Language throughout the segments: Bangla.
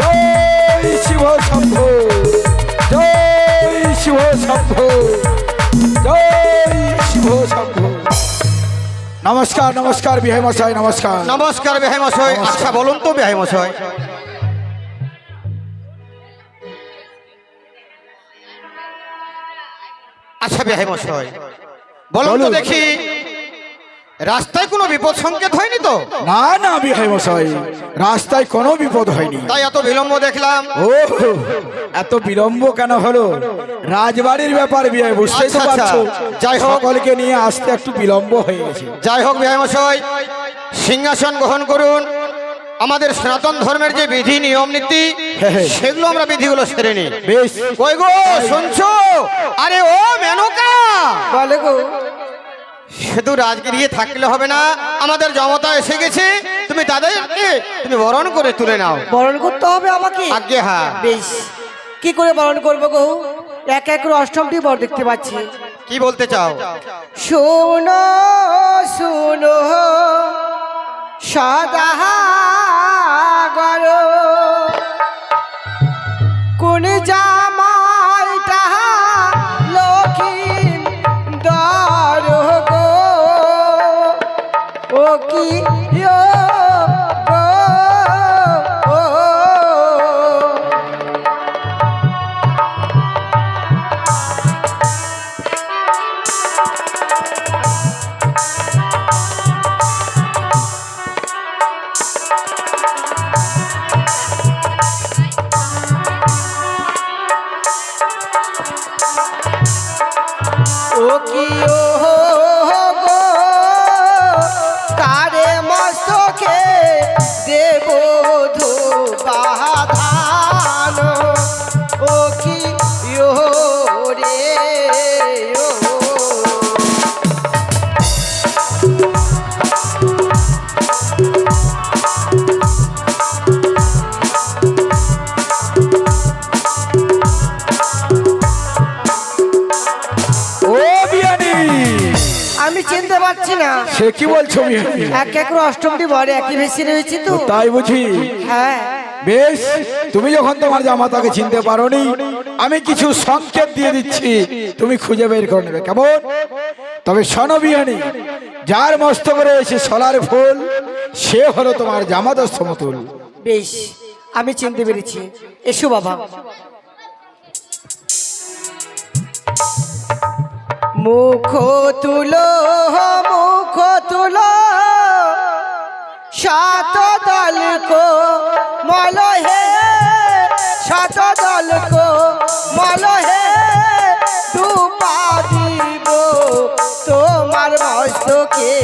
জয় শিব শম্ভু জয় শিব শম্ভু জয় শিব শম্ভু। নমস্কার নমস্কার বিহাই মশাই নমস্কার। নমস্কার বেহাই মশাই। আচ্ছা বলুন তো বেহাই মশাই। আচ্ছা বেহাই মশাই। বলুন তো দেখি। রাস্তায় কোনো বিপদ সংকেত হয়নি তো? না না বিহাই মশাই। রাস্তায় কোনো বিপদ হয়নি। তাই এত বিলম্ব দেখলাম। ও এত বিলম্ব কেন হলো? রাজবাড়ির ব্যাপার বিয়ে বুঝতেই তো আচ্ছা, আচ্ছা। পারছ। যাই হোক। সকলকে নিয়ে আসতে একটু বিলম্ব হয়ে গেছে। যাই হোক বেহাই মশাই সিংহাসন গ্রহণ করুন। আমাদের সনাতন ধর্মের যে বিধি নিয়ম নীতি হ্যাঁ, হ্যাঁ। সেগুলো আমরা বিধিগুলো সেরে নিই। বেশ। কই গো শুনছো? আরে ও মেনকা! বলে গো। শুধু রাজগিরিয়ে থাকলে হবে না। আমাদের জমতা এসে গেছে। তুমি তাদেরকে তুমি বরণ করে তুলে নাও। বরণ করতে হবে আমাকে? আজ্ঞে হ্যাঁ। বেশ। কি করে বরণ করব গো? এক এক করে অষ্টমটি বর দেখতে পাচ্ছি। কি বলতে চাও? শোনো শোনো সদা ও সে কি বলছো এক এক অষ্টমটি বরে একই ভেসে রয়েছে তো। তাই বুঝি? হ্যাঁ। বেশ তুমি যখন তোমার জামাতাকে চিনতে পারোনি আমি কিছু সংকেত দিয়ে দিচ্ছি তুমি খুঁজে বের করে নেবে কেমন? তবে শোনো বিয়ানি যার মস্তকে রয়েছে সোলার ফুল সে হলো তোমার জামাতার সমতুল বেশ আমি চিনতে পেরেছি। এসো বাবা। মুখ তুলো মুখ তুলো সাত দল কো মল হে দুপা দিব তোমার মস্তকে।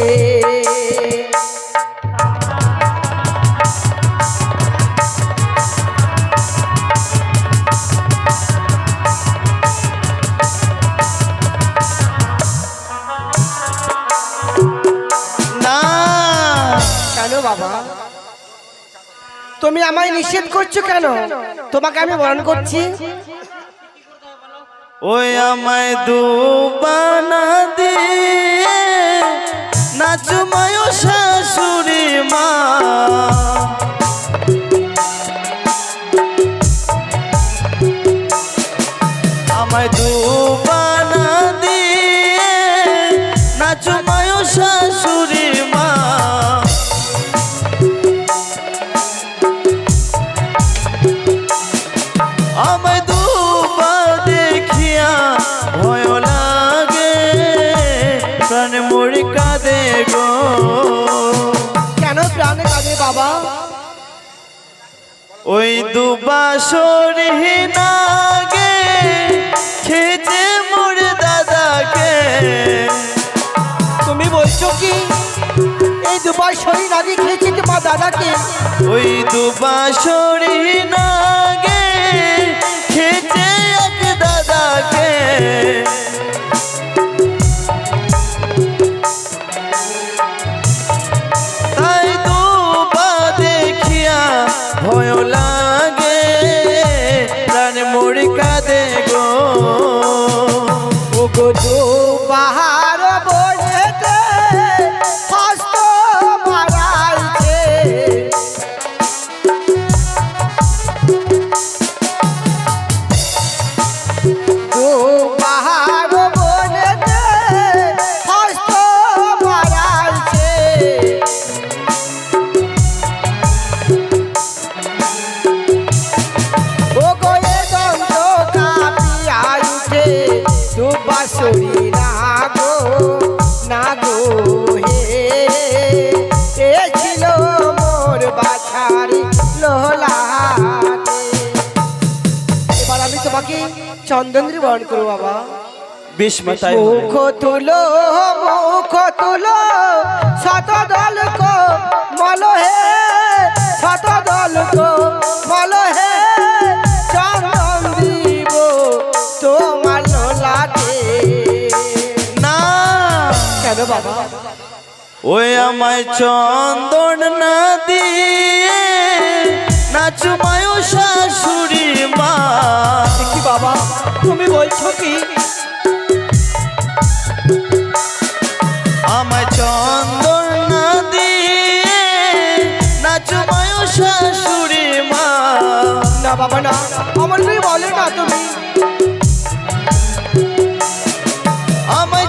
বাবা? তুমি আমায় নিষেধ করছ কেন? তোমাকে আমি বরণ করছি। ওই আমায় দুবানা ওই দুবাসর নাগে খেতে মোর দাদাকে। তুমি বলছো কি? এই দুবার শরীর আগে খেয়েছি তোমার দাদাকে? ওই দুবাসর নাগে চন্দন বরণ করব বাবা। বেশ। মুখ তুলো মুখ তুলো শত দল কো মল হে শত দল কো মল হে চন্দন দিব তোমার লাটে না কেন বাবা? ওই আমায় চন্দন না দিয়ে নাচু মায়ো শাশুড়ি মা। কি বাবা তুমি বলছো কি? আমায় চন্দন না দিয়ে নাচু মায়ো শাশুড়ি মা। না বাবা না আমার তুমি বলে না তুমি। আমায়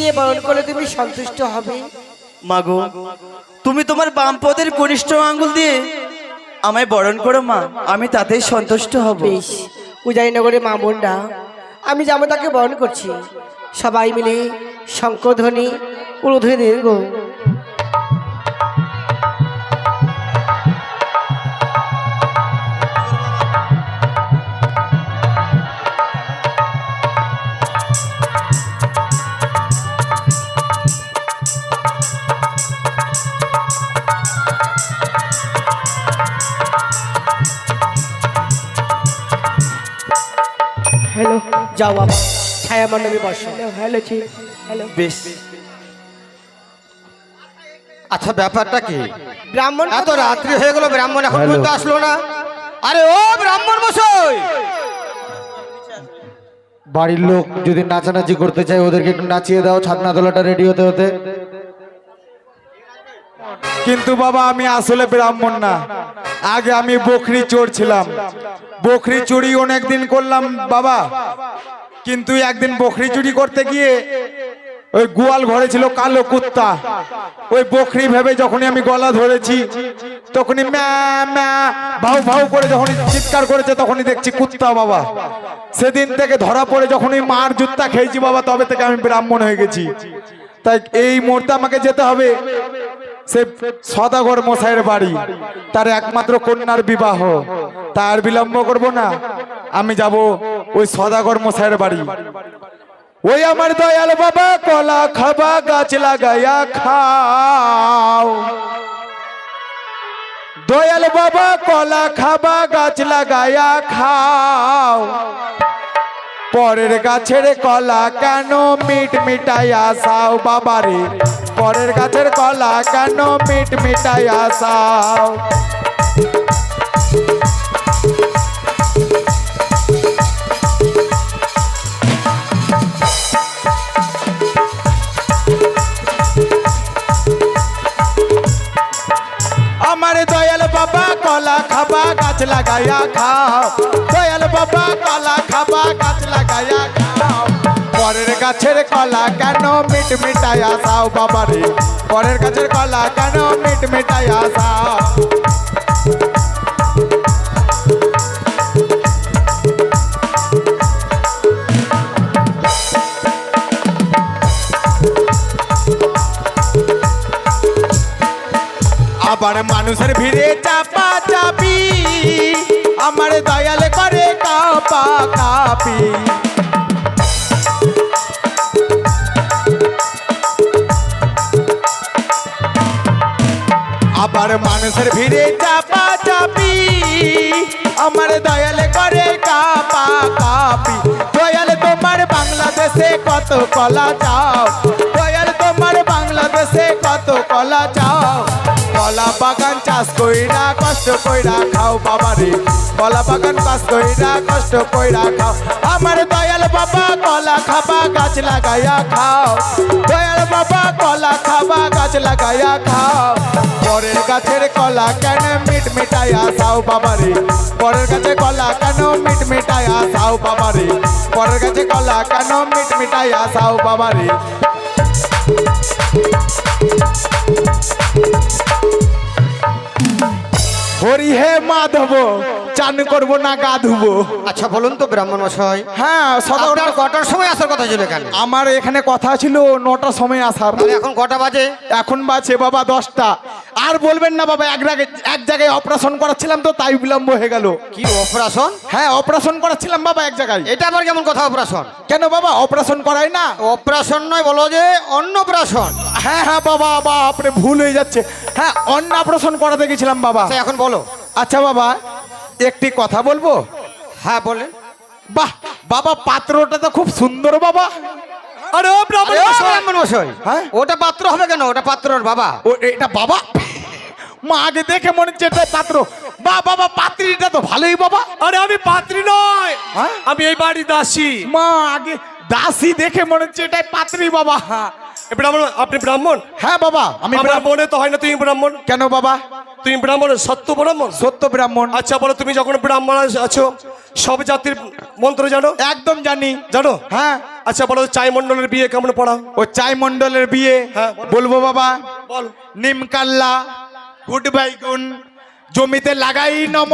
দিয়ে বরণ করলে তুমি সন্তুষ্ট হবে। মাগো তুমি তোমার বাম পদের কনিষ্ঠ আঙ্গুল দিয়ে আমায় বরণ করো মা। আমি তাতেই সন্তুষ্ট হব। বেশ উদয়নগরে মা বোনরা আমি যেমন তাকে বরণ করছি। সবাই মিলে শঙ্করধ্বনি উলধ্বনি দীর্ঘ যাও বাবা ছায়া মণ্ডপে বসো। হ্যালো হ্যালো বেশ। আচ্ছা ব্যাপারটা কি? ব্রাহ্মণ এত রাত্রি হয়ে গেল ব্রাহ্মণ এখন পর্যন্ত আসলো না। আরে ও ব্রাহ্মণ মশাই! বাড়ির লোক যদি নাচানাচি করতে চায় ওদেরকে একটু নাচিয়ে দাও ছাদনা দোলাটা রেডি হতে হতে। কিন্তু বাবা, আমি আসলে ব্রাহ্মণ না। আগে আমি বকরি চোর ছিলাম। বকরি চুরি অনেক দিন করলাম বাবা। কিন্তু একদিন বকরি চুরি করতে গিয়ে ওই গোয়াল ঘরে ছিল কালো কুত্তা। ওই বকরি ভেবে যখনই আমি গলা ধরেছি, তখনই ভাউ ভাউ করে যখনই চিৎকার করেছে, তখনই দেখছি কুত্তা বাবা। সেদিন থেকে ধরা পড়ে যখনই মার জুত্তা খেয়েছি বাবা, তবে থেকে আমি ব্রাহ্মণ হয়ে গেছি। তাই এই মুহূর্তে আমাকে যেতে হবে। সে সদাগর মশাইয়ের বাড়ি। তার একমাত্র কন্যার বিবাহ। তার বিলম্ব করব না। আমি যাব ওই সদাগর মশাইয়ের বাড়ি। ওই আমার দয়াল বাবা, কলা খাবা, গাছ লাগাইয়া খাও। দয়াল বাবা, কলা খাবা, গাছ লাগাইয়া খাও। পরের গাছের কলা কেন মিট মিটাইয়া সাও বাবারে? পরের গাছের কলা কেন মিট মিটাইয়া সাও আমার বাবা কলা খাবা, গাছ লাগাইয়া খাও। দয়াল বাবা কলা খাবা, গাছ লাগাইয়া পরের গাছের কলা কেন মিট মিটাইয়া সাও বাবারে? পরের গাছের কলা কেন মিট মিটাইয়া সাও আবার মানুষের ভিড়ে চাপি আবার মানুষের ভিড়ে চাপা চাপি আমার দয়াল করে কাপা কাপি দয়াল তোমার বাংলাদেশে কত কলা চাও? দয়াল তোমার বাংলাদেশে কত কলা চাও? কলা বাগান চাষ কইরা কষ্ট কইরা খাও বাবা রে কলা বাগান চাষ কইরা কষ্ট কইরা খাও। আমার দয়াল বাবা কলা খাবা, গাছ লাগাইয়া খাও। দয়াল বাবা কলা খাবা, গাছ লাগাইয়া খাও। পরের গাছের কলা কেন মিট মিটাইয়া খাও বাবা রে পরের গাছে কলা কেন মিট মিটাইয়া খাও বাবা রে পরের গাছে কলা কেন মিট মিটাইয়া খাও বাবা রে হরি হে মাধব চান করব না গা ধুবো আচ্ছা বলুন তো ব্রাহ্মণ মশাই হ্যাঁ সদর আপনার কটার সময় আসার কথা ছিল কেন আমার এখানে কথা ছিল নটার সময় আসার। এখন কটা বাজে? এখন বাজে বাবা দশটা। আর বলবেন না বাবা এক জায়গায় এক জায়গায় অপারেশন করাচ্ছিলাম তো তাই বিলম্ব হয়ে গেল। কি অপারেশন? হ্যাঁ অপারেশন করাচ্ছিলাম বাবা এক জায়গায়। এটা আবার কেমন কথা অপারেশন? কেন বাবা অপারেশন করাই না। অপারেশন নয় বলো যে অন্য অপারেশন। হ্যাঁ হ্যাঁ বাবা বাপরে ভুল হয়ে যাচ্ছে। হ্যাঁ অন্য অপারেশন করাতে গেছিলাম বাবা। আচ্ছা এখন বলো। আচ্ছা বাবা একটি কথা বলব? হ্যাঁ বলেন। বাহ বাবা পাত্রটা তো খুব সুন্দর বাবা। আরে ব্রাহ্মণ মশাই। ব্রাহ্মণ মশাই হ্যাঁ? ওটা পাত্র হবে কেন? ওটা পাত্রর বাবা। ও এটা বাবা? মা আগে দেখে মনে হচ্ছে এটা পাত্র। বা বাবা পাত্রীটা তো ভালোই বাবা। আরে আমি পাত্রী নয়। হ্যাঁ? আমি এই বাড়ি দাসী। মা আগে দাসী দেখে মনে হচ্ছে এটাই পাত্রী বাবা। ব্রাহ্মণ আপনি ব্রাহ্মণ? হ্যাঁ বাবা আমি আমরা মনে তো হয় না তুমি ব্রাহ্মণ। কেন বাবা? তুমি ব্রাহ্মণ সত্য ব্রাহ্মণ? সত্য ব্রাহ্মণ। আচ্ছা বলো তুমি যখন ব্রাহ্মণ আছো সব জাতির মন্ত্র জানো? একদম জানি। জানো? হ্যাঁ। আচ্ছা বলো চাই মন্ডলের বিয়ে কেমন পড়া? ও চাই মন্ডলের বিয়ে হ্যাঁ, বলব বাবা? বল। নিমকাল্লা গুড বাইগুন জমিতে লাগাই নম।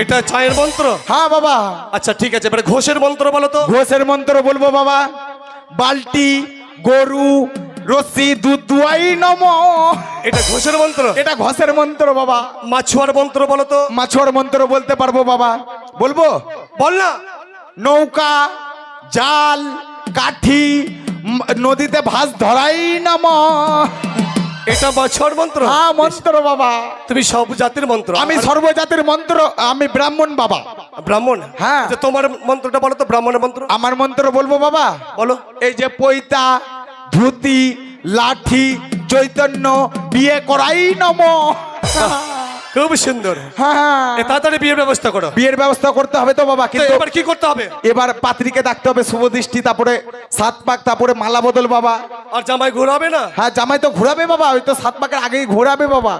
এটা চায়ের মন্ত্র? হ্যাঁ বাবা। আচ্ছা ঠিক আছে এবারে ঘোষের মন্ত্র বলো তো। ঘোষের মন্ত্র বলব বাবা। বালতি গরু রশ্মি দুধ দুয়াই নম। এটা ঘোষের মন্ত্র? এটা ঘোষের মন্ত্র বাবা। মাছুয়ার মন্ত্র বলো তো। মাছর মন্ত্র বলতে পারব বাবা। বলব? বল না। নৌকা জাল কাঠি নদীতে ভাস ধরাই নাম। এটা বছর মন্ত্র? হ্যাঁ মন্ত্র বাবা। তুমি সব জাতির মন্ত্র। আমি সর্বজাতির মন্ত্র আমি ব্রাহ্মণ বাবা। ব্রাহ্মণ? হ্যাঁ। তোমার মন্ত্রটা বলো তো ব্রাহ্মণের মন্ত্র। আমার মন্ত্র বলব বাবা? বলো। এই যে পৈতা ধুতি লাঠি চৈতন্য বিয়ে করাই নম। খুব সুন্দর। হ্যাঁ এ তাড়াতাড়ি বিয়ের ব্যবস্থা করো। বিয়ের ব্যবস্থা করতে হবে তো বাবা কিন্তু এবার কি করতে হবে? এবার পাত্রীকে ডাকতে হবে শুভ দৃষ্টি তারপরে সাত পাক তারপরে মালা বদল বাবা। আর জামাই ঘোরাবে না? হ্যাঁ জামাই তো ঘোরাবে বাবা ওই তো সাত পাকের আগেই ঘোরাবে বাবা।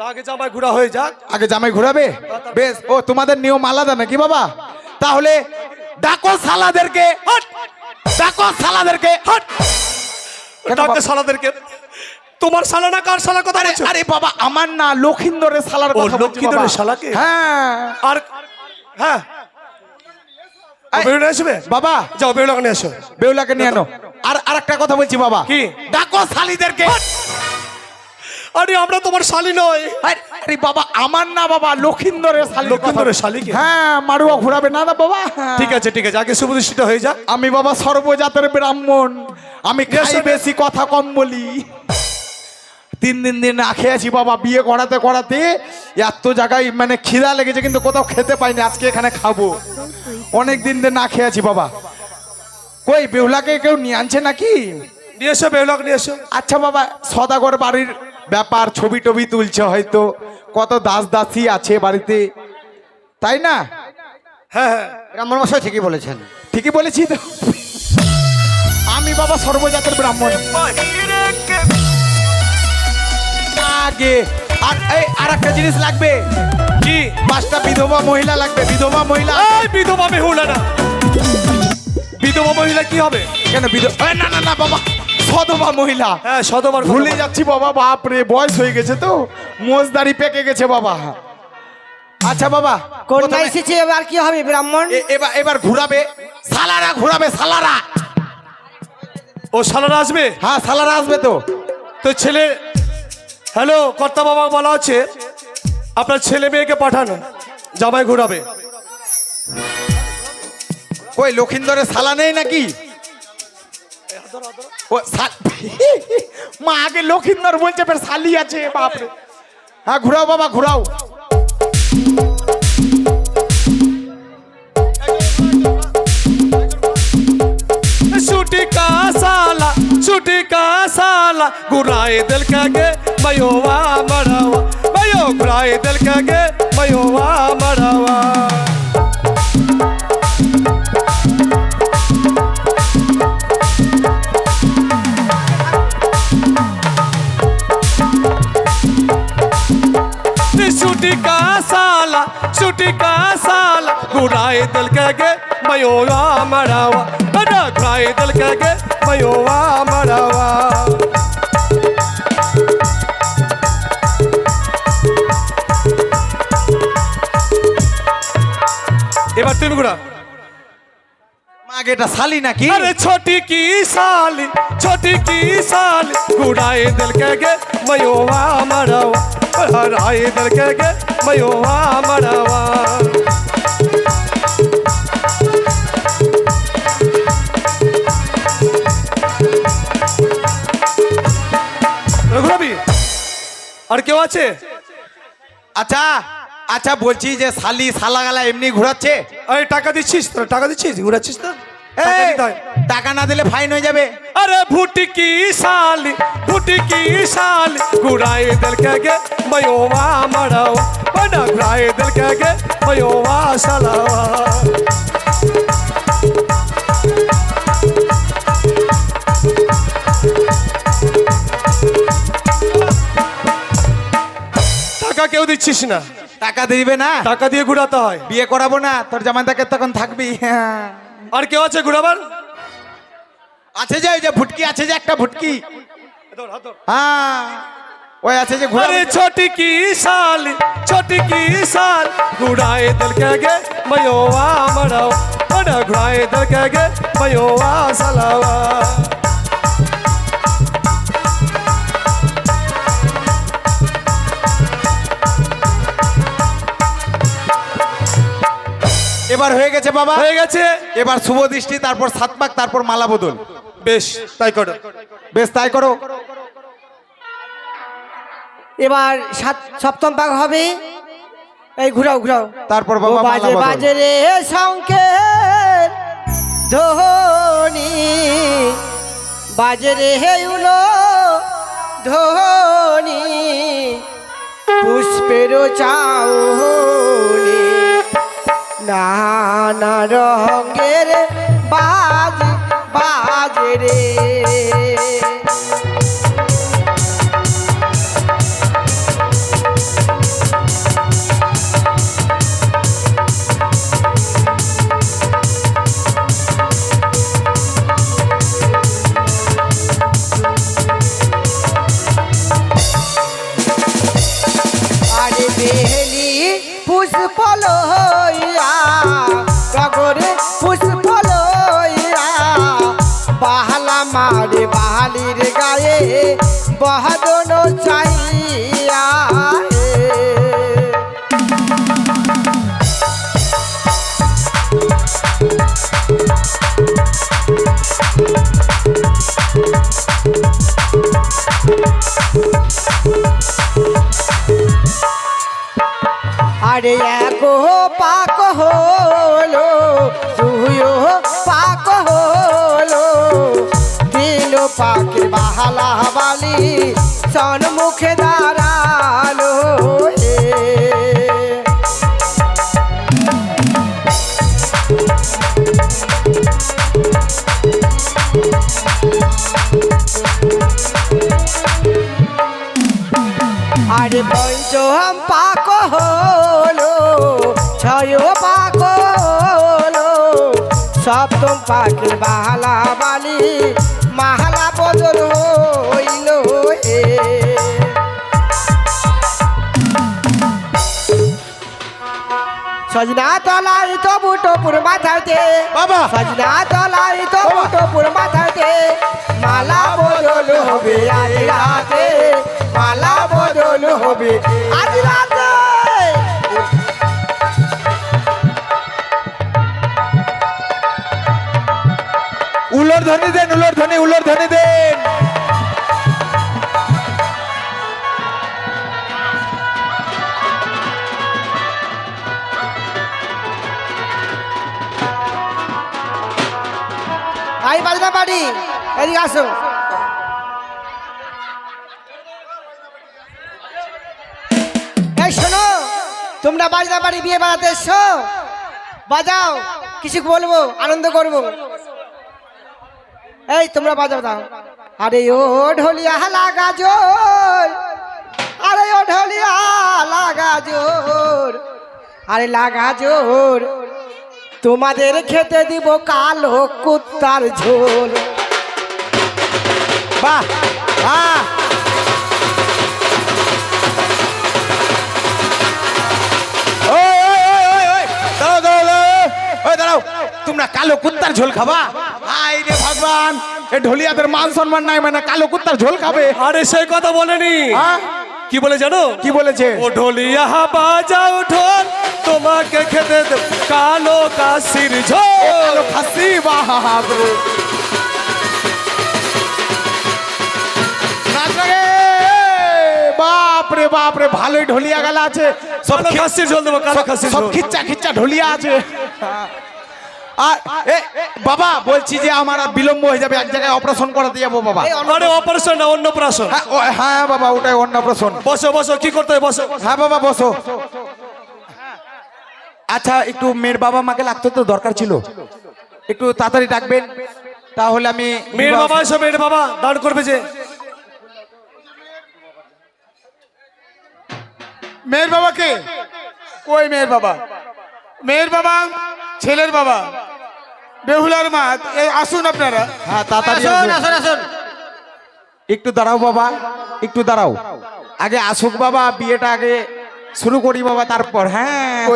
আগে জামাই ঘোরা হয়ে যাক। আগে জামাই ঘোরাবে? বেশ। ও তোমাদের নিয়ম আলাদা নাকি বাবা? তাহলে ডাকো সালাদেরকে। হট! ডাকো সালাদেরকে। হট! কেন সালাদেরকে। তোমার সালা না কার সালার কথা আরে আরে বাবা আমার না লক্ষিন্দরের সালার কথা লক্ষিন্দরের। শালাকে? হ্যাঁ। আর হ্যাঁ। বাবা। যাও বেরোলে নিয়ে এসো বেউলাকে নিয়ে আনো। আর আরেকটা কথা বলছি বাবা। কি? ডাকো শালিদেরকে আরে আমরা তোমার শালি নয় আরে বাবা আমার না বাবা লক্ষিন্দরের শালি লক্ষিন্দরের শালিকে? হ্যাঁ মারুয়া ঘোরাবে না না বাবা। ঠিক আছে ঠিক আছে আগে শুভদৃষ্টিটা হয়ে যাক। আমি বাবা সর্বজাতের ব্রাহ্মণ। আমি বেশি কথা কম বলি। তিন দিন দিন না খেয়ে আছি বাবা বিয়ে করাতে করাতে। এত জায়গায় মানে খিদা লেগেছে কিন্তু কোথাও খেতে পাইনি আজকে এখানে খাব। অনেক দিন দিন না খেয়ে আছি বাবা। কই বেহুলাকে কেউ নিয়ে আনছে নাকি? নিয়ে এসো বেরোলাক নিয়ে এসো। আচ্ছা বাবা সদাগর বাড়ির ব্যাপার ছবি টবি তুলছে হয়তো। কত দাস দাসী আছে বাড়িতে। তাই না? হ্যাঁ হ্যাঁ। ব্রাহ্মণ মশাই ঠিকই বলেছেন। ঠিকই বলেছি তো। আমি বাবা সর্বজাতের ব্রাহ্মণ। আগে আর এই আর একটা জিনিস লাগবে। কি? পাঁচটা বিধবা মহিলা লাগবে। বিধবা মহিলা। বিধবা বেহুলা না বিধবা মহিলা কি হবে? কেন বিধবা না না না বাবা। সধবা মহিলা। হ্যাঁ শতবার ভুলে যাচ্ছি বাবা বাপ রে বয়স হয়ে গেছে তো। মোজদারি পেকে গেছে বাবা। আচ্ছা বাবা প্রথমে- এসেছে এবার কি হবে ব্রাহ্মণ? এবার এবার ঘুরাবে। সালারা ঘুরাবে সালারা। ও শালারা আসবে? হ্যাঁ সালারা আসবে তো। তো ছেলে হ্যালো কর্তা বাবা বলা আছে আপনার ছেলে মেয়েকে পাঠান জামাই ঘোরাবে। কই লক্ষিন্দরের সালা নেই নাকি? ও সা- মা আগে লক্ষিন্দর বলছে ফের শালি আছে বাপরে হ্যাঁ ঘুরাও বাবা ঘুরাও ছুটি কা সালা ছুটি কা সালা साला घुराए दिल के गे मयोवा मरावा मयो घुराए दिल के गे मयोवा मरावा এবার তুমি ঘুরা মাগে এটা শালি নাকি अरे छोटी की साली छोटी की साली घुराए दिल के गे मयोवा मरावा हराए दिल के गे मयोवा मरावा ঘুরাবি আর কেউ আছে আচ্ছা আচ্ছা বলছি যে শালি শালা গালা এমনি ঘোরাচ্ছে? ওই টাকা দিচ্ছিস তো টাকা দিচ্ছিস? ঘোরাচ্ছিস তো? টাকা না দিলে ফাইন হয়ে যাবে। আরে ভুটকি শালি ভুটকি শালি ঘুরাই দিল কে গে ময়োবা মারাও বড়া ঘুরাই দিল কে গে ময়োবা সালা টাকা কেউ দিচ্ছিস না। টাকা দিবে না? টাকা দিয়ে ঘুরাতে হয়। বিয়ে করাবো না তোর জামাই তাকে তখন থাকবি। আর কেউ আছে ঘুরাবার? আছে যে যে ফুটকি আছে যে একটা ফুটকি হ্যাঁ ওই আছে যে ঘুরে ছোট কি সাল ছোট কি সাল ঘুরায় দল কে গে মায়ো আমরাও বড় ঘুরায় দল কে গে মায়ো সালাও। এবার হয়ে গেছে বাবা। হয়ে গেছে। এবার শুভ দৃষ্টি তারপর সাত পাক তারপর মালা বদল। বেশ তাই করো। বেশ তাই করো। এবার সাত সপ্তম পাক হবে। এই ঘুরাও ঘুরাও। তারপর বাবা বাজে বাজে রে শঙ্কের ধ্বনি বাজে রে উলো ধ্বনি। পুষ্পের চাউনি নানা রঙের বাজ বাজরে আরে এক পাক হলো, দুইও পাক হলো তিন পাকে বাহালা বালি, সন্মুখে দাঁড়াল। আরে পঞ্চম পাক পাকের বাহালা বালি মাহালা বদল হইল সজনা তলাই তবু টপুর মাথাতে বাবা। সজনা তলাই তবু টপুর মাথাতে মালা বদল হবে আজ রাতে মালা বদল হবে আজ রাতে। উলর ধ্বনি দেন, উলর ধ্বনি উলর ধ্বনি দেন। আই বাজনা পাড়ি এদিকে আসো। এই শোনো, তোমরা বাজনা পাটি বিয়ে বাজাতে এসো বাজাও, কিছু বলব, আনন্দ করব। এই, তোমরা বাজাও দাও আরে, ও ঢোলিয়া লাগা জোর। আরে, ও ঢোলিয়া লাগা জোর। আরে, লাগা জোর। তোমাদের খেতে দিব কালো কুত্তার ঝোল। বাহ বাহ। ওই, দাঁড়াও। তোমরা কালো কুত্তার ঝোল খাবা? আই রে ভগবান এ ঢোলিয়াদের মান সম্মান নাই মানে কালো কুত্তার ঝোল খাবে? আরে সেই কথা বলেনি। হ্যাঁ? কি বলে জানো? কি বলেছে? ও ঢোলিয়া বাজাও ঢোল তোমাকে খেতে দেব কালো কাশির ঝোল। কালো খাসি বাপ বাপ রে বাপ রে ভালোই ঢোলিয়া গেলা আছে। সব খাসির ঝোল দেবো কালো খাসির সব খিচ্চা খিচ্চা ঢোলিয়া আছে। আর বাবা বলছি যে আমার আর বিলম্ব হয়ে যাবে এক জায়গায় অপারেশন করাতে যাব বাবা। আরে অপারেশন না অন্নপ্রাশন। হ্যাঁ ও, হ্যাঁ বাবা ওটাই অন্নপ্রাশন। বসো বসো কি করতে হয় বসো। হ্যাঁ বাবা বসো। আচ্ছা একটু মেয়ের বাবা মাকে লাগতে তো দরকার ছিল। একটু তাড়াতাড়ি ডাকবেন তাহলে আমি মেয়ের বাবা এসো মেয়ের বাবা দাঁড় করবে যে। মেয়ের বাবাকে কই মেয়ের বাবা? মেয়ের বাবা ছেলের বাবা? বেহুলার মা এই আসুন আপনারা। হ্যাঁ তাড়াতাড়ি আসুন আসুন। আসুন একটু দাঁড়াও বাবা একটু দাঁড়াও। আগে আসুক বাবা বিয়েটা আগে শুরু করি বাবা তারপর হ্যাঁ।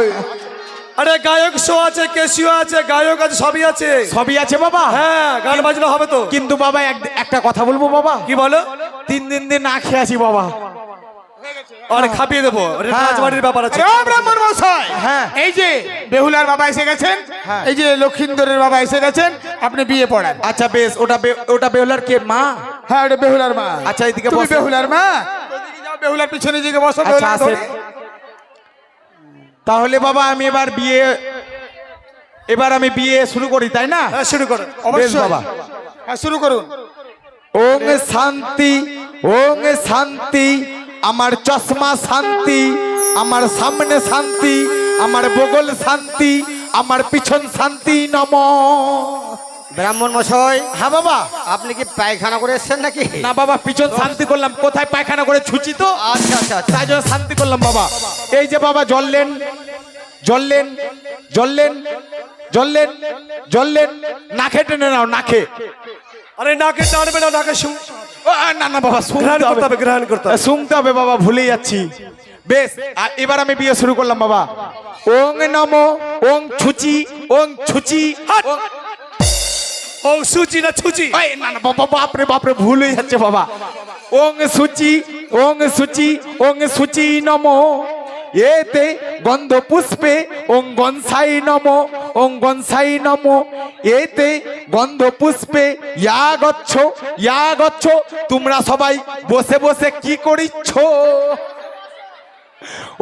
আরে গায়ক শো আছে কেসিও আছে গায়ক আছে সবই আছে। সবই আছে বাবা। হ্যাঁ গান বাজনা হবে তো। কিন্তু বাবা এক- একটা কথা বলব বাবা। কি বলো? তিন দিন দিন না খেয়ে আছি বাবা। আরে খাপিয়ে দেবো। হ্যাঁ। রাজবাড়ির ব্যাপার আছে। ব্রাহ্মণ মশাই। হ্যাঁ। এই যে বেহুলার বাবা এসে গেছেন হ্যাঁ। এই যে লক্ষিন্দরের বাবা এসে গেছেন আপনি বিয়ে পড়ান। আচ্ছা বেশ ওটা ওটা বেহুলার কে? মা? হ্যাঁ ওটা বেহুলার মা। আচ্ছা, এদিকে তুমি বেহুলার মা? বেহুলার পিছনে দিকে বসো আচ্ছা। তাহলে বাবা আমি এবার বিয়ে এবার আমি বিয়ে শুরু করি তাই না? শুরু করুন। অবশ্যই। বাবা। হ্যাঁ শুরু করুন। ওং শান্তি ওং শান্তি আমার চশমা শান্তি আমার সামনে শান্তি আমার বগল শান্তি আমার পিছন শান্তি নম। ব্রাহ্মণ মশাই। হ্যাঁ বাবা। আপনি কি পায়খানা করে এসছেন নাকি? না বাবা পিছন শান্তি করলাম। কোথায় পায়খানা করে ছুচি তো? আচ্ছা আচ্ছা আচ্ছা। তাই জন্য শান্তি করলাম বাবা। এই যে বাবা জললেন জললেন জললেন জললেন জললেন। নাকে টেনে নাও নাকে। আরে নাকে টানবে না নাকে শুন না না বাবা শুনতে গ্রহণ করতে হবে গ্রহণ করতে হবে। শুনতে হবে বাবা ভুলে যাচ্ছি। বেশ আর এবার আমি বিয়ে শুরু করলাম বাবা। ওং নমো ওং ছুচি ওং ছুচি ওং সুচি না ছুচি? না না বাবা বাপরে বাপরে ভুল হয়ে যাচ্ছে বাবা। ওং সুচি ওং সুচি ওং সুচি নমো। এতে গন্ধ পুষ্পে ওং গনসাই নমো ওং গনসাই নমো। এতে গন্ধ পুষ্পে, ইয়া গচ্ছ ইয়া গচ্ছ, তোমরা সবাই বসে বসে কি করিচ্ছ?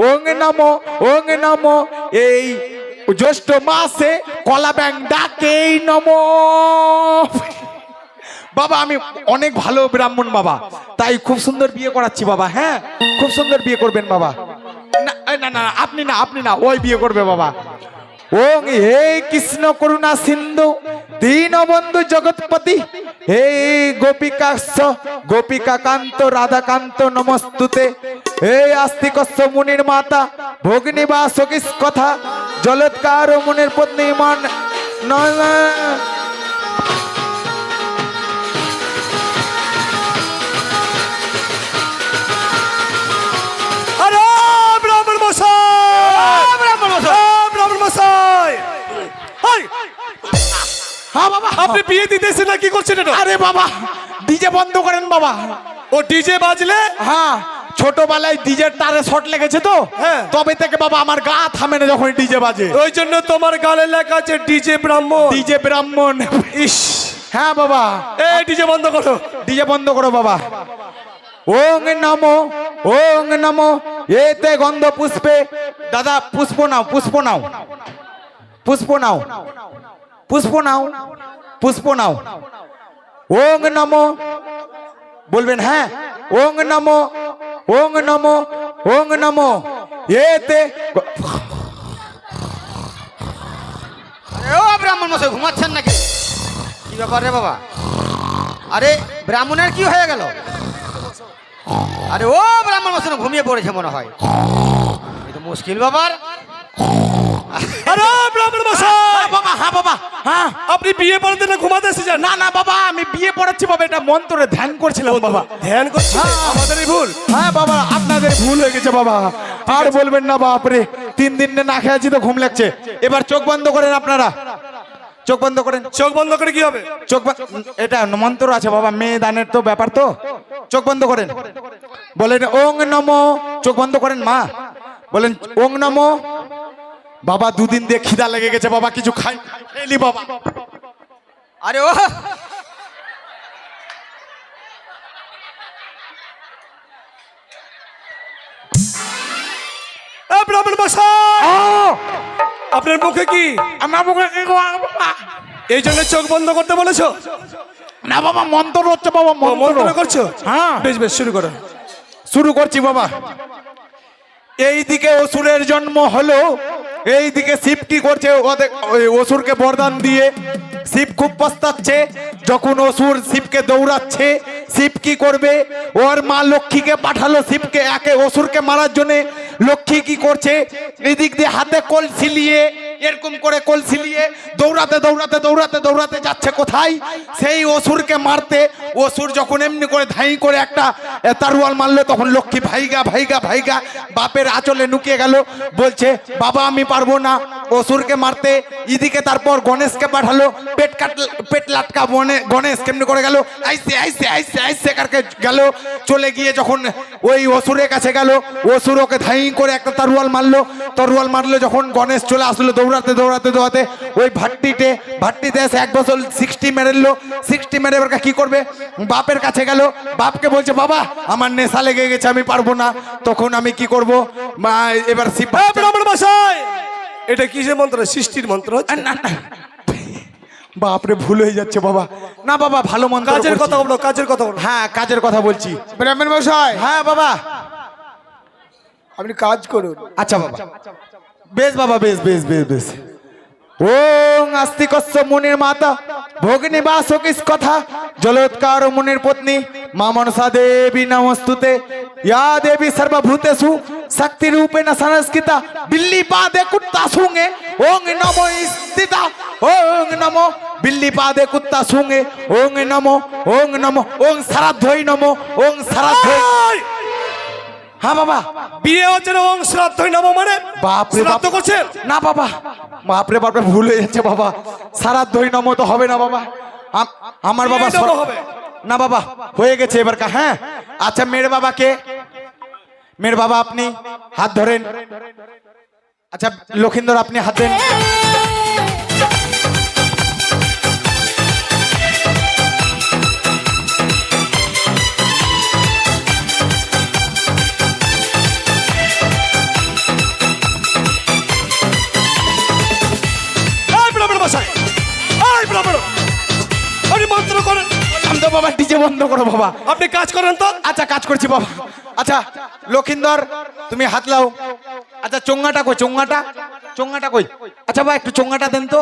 ওং নমো ওং নমো, এই জ্যৈষ্ঠ মাসে কলা ব্যাং ডাকেই নমো। বাবা, আমি অনেক ভালো ব্রাহ্মণ বাবা, তাই খুব সুন্দর বিয়ে করাচ্ছি বাবা হ্যাঁ? খুব সুন্দর বিয়ে করবেন বাবা। না না না, আপনি না আপনি না, ওই বিয়ে করবে বাবা। ওং হে কৃষ্ণ করুণা সিন্ধু, দীনবন্ধু জগৎপতি। হে গোপিকাস্য গোপিকা কান্ত রাধাকান্ত নমস্তুতে। হে আস্তিকস্য মুনির মাতা ভগ্নী বা সকিস কথা, জলৎকার মুনির পত্নী মান নয় আপনি বিয়ে দিতেছেন না কি করছেন এটা? আরে বাবা ডিজে বন্ধ করেন বাবা। ও ডিজে বাজলে? হ্যাঁ ছোটবেলায় ডিজের তারে শর্ট লেগেছে তো? হ্যাঁ। তবে থেকে বাবা আমার গা থামে না যখন ডিজে বাজে। ওই জন্য তোমার গালে লেখা আছে ডিজে ব্রাহ্মণ। ডিজে ব্রাহ্মণ। ইস। হ্যাঁ বাবা। এই ডিজে বন্ধ করো। ডিজে বন্ধ করো বাবা। ওং নমো ওং নমো। এতে গন্ধ পুষ্পে। দাদা পুষ্প নাও পুষ্প নাও। পুষ্প নাও। পুষ্প নাও। পুষ্প নাও। ওং নমো। বলবেন হ্যাঁ ওং নমো ওং নমো ওং নমো। এতে ও ব্রাহ্মণ মশাই, ঘুমাচ্ছেন নাকি? কি ব্যাপার রে বাবা? আরে, ব্রাহ্মণের কি হয়ে গেল? আরে ও ব্রাহ্মণ মশাই, ঘুমিয়ে পড়েছে মনে হয়। তো মুশকিল ব্যাপার। আরে ব্রাহ্মণ মশাই বাবা হ্যাঁ বাবা। হ্যাঁ? আপনি বিয়ে পড়াতে না ঘুমাতে এসেছেন না না বাবা আমি বিয়ে পড়াচ্ছি বাবা এটা মন্ত্রে ধ্যান করছিলাম বাবা। ধ্যান করছি আমাদেরই ভুল। হ্যাঁ বাবা আপনাদের ভুল হয়ে গেছে বাবা। আর বলবেন না বাপরে তিন দিন না খেয়ে আছি তো ঘুম লাগছে। এবার চোখ বন্ধ করেন আপনারা। চোখ বন্ধ করেন। চোখ বন্ধ করে কি হবে? চোখ এটা মন্ত্র আছে বাবা মেয়ে দানের তো ব্যাপার তো। চোখ বন্ধ করেন। বলেন ওং নম। চোখ বন্ধ করেন মা। বলেন ওং নম। বাবা দুদিন দিয়ে খিদা লেগে গেছে বাবা কিছু খাই খেলি বাবা। আরে ও। ব্রাহ্মণ মশাই! আপনার মুখে কি? আমার মুখে কি এই জন্য চোখ বন্ধ করতে বলেছ? না বাবা মন্ত্র হচ্ছে বাবা মন্ত্র। মন্ত্র করছ? হ্যাঁ। বেশ বেশ শুরু করো। শুরু করছি বাবা। এইদিকে অসুরের জন্ম হলো। এইদিকে শিব কি করছে? ওদের অসুরকে বরদান দিয়ে শিব খুব পস্তাচ্ছে। যখন অসুর শিবকে দৌড়াচ্ছে, শিব কি করবে? ওর মা লক্ষ্মীকে পাঠালো শিবকে একে অসুরকে মারার জন্যে। লক্ষ্মী কি করছে? এদিক দিয়ে হাতে কলসি নিয়ে এরকম করে কলসি নিয়ে দৌড়াতে দৌড়াতে দৌড়াতে দৌড়াতে যাচ্ছে কোথায়? সেই অসুরকে মারতে, অসুর যখন এমনি করে ধাই করে একটা তারুয়াল মারলো তখন লক্ষ্মী ভাইগা ভাইগা ভাইগা বাপের আঁচলে নুকিয়ে গেল, বলছে, বাবা, আমি পারব না। অসুরকে মারতে এদিকে তারপর গণেশকে পাঠালো, পেট কাট, পেট লাটকা বনে, গণেশ কেমনি করে গেল, আইসে আইসে আইসে আইসে কারকে গেল। চলে গিয়ে যখন ওই অসুরের কাছে গেল, অসুর ওকে ধাই করে একটা তারুয়াল মারলো, তরুয়াল মারলো যখন গণেশ চলে আসলো দৌড়াতে দৌড়াতে দৌড়াতে ওই ভাট্টিতে ভাট্টিতে এসে এক বছর সিক্সটি মেরেলো। সিক্সটি মেরে এবার কি করবে? বাপের কাছে গেল বাপকে বলছে বাবা আমার নেশা লেগে গেছে আমি পারব না। তখন আমি কি করব? মা এবার শিব মশাই! এটা কিসের মন্ত্র? সৃষ্টির মন্ত্র না, না। বাপরে ভুল হয়ে যাচ্ছে বাবা। না বাবা ভালো মন্ত্র কাজের কথা বলো কাজের কথা বলো। হ্যাঁ কাজের কথা বলছি। ব্রাহ্মণ মশাই! হ্যাঁ বাবা। আপনি কাজ করুন। আচ্ছা বাবা। বেশ বাবা, বেশ বেশ বেশ বেশ ওং আস্তিকস্য মুনির মাতা, ভগিনী বাসকিস কথা, জলোৎকার মুনির পত্নী, মা মনসা দেবী নমস্তুতে ইয়া দেবী সর্বভূতেষু শক্তি রূপেণ সংস্কৃতা বিল্লি পাদে কুত্তা সুঙে ওং নমো স্থিতা, ওং নমো বিল্লি পাদে কুত্তা সুঙে ওং নমো ওং নমো, ওং সারাধ্যই নমো, ওং সারাধ্যই! হ্যাঁ বাবা। বিয়ে হচ্ছে না ওং শ্রাদ্ধই নামো মানে? বাপরে শ্রাদ্ধ বাপ করছেন না বাবা। বাপরে বাপরে ভুল হয়ে যাচ্ছে বাবা। সারা দই নম তো হবে না বাবা। আমার বাবা হবে। না বাবা হয়ে গেছে এবার কা হ্যাঁ। আচ্ছা মেয়ের বাবাকে মেয়ের বাবা আপনি হাত ধরেন। আচ্ছা লক্ষিন্দর আপনি হাত দেন। বাবা ডিজে বন্ধ করো বাবা। আপনি কাজ করেন তো? আচ্ছা কাজ করছি বাবা। আচ্ছা লক্ষিন্দর তুমি হাত লাও। আচ্ছা চোঙ্গাটা কই চোঙ্গাটা? চোঙ্গাটা কই? আচ্ছা বাবা একটু চোঙ্গাটা দেন তো।